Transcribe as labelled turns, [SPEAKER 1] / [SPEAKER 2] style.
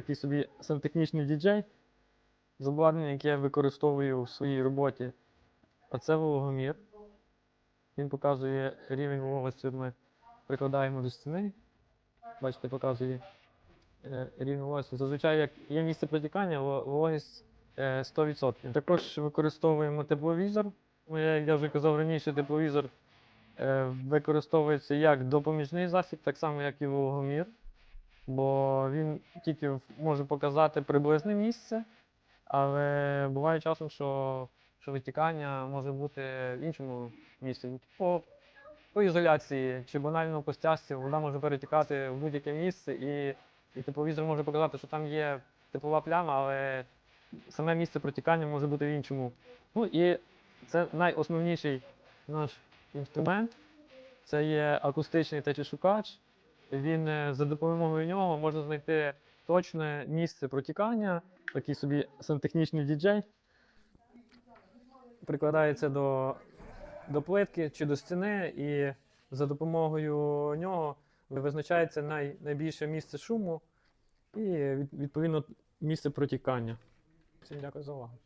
[SPEAKER 1] такий собі сантехнічний діджей з обладнанням, яке я використовую в своїй роботі. А це вологомір. Він показує рівень вологості. Ми прикладаємо до стіни. Бачите, показує е, рівень вологості. Зазвичай, як є місце протікання, вологість е, 100%. Також використовуємо тепловізор. Ну, Я, я вже казав раніше, тепловізор е, використовується як допоміжний засіб, так само, як і вологомір. Бо він тільки може показати приблизне місце, але буває часом, що, що витікання може бути в іншому місці. По, по ізоляції чи банально по стяжці вода може перетікати в будь-яке місце, і, і тепловізор може показати, що там є теплова пляма, але саме місце протікання може бути в іншому. Ну і це найосновніший наш інструмент. Це є акустичний течешукач. Він е, за допомогою нього можна знайти точне місце протікання, такий собі сантехнічний діджей. Прикладається до, до плитки чи до стіни, і за допомогою нього визначається най, найбільше місце шуму і відповідно місце протікання. Всім дякую за увагу.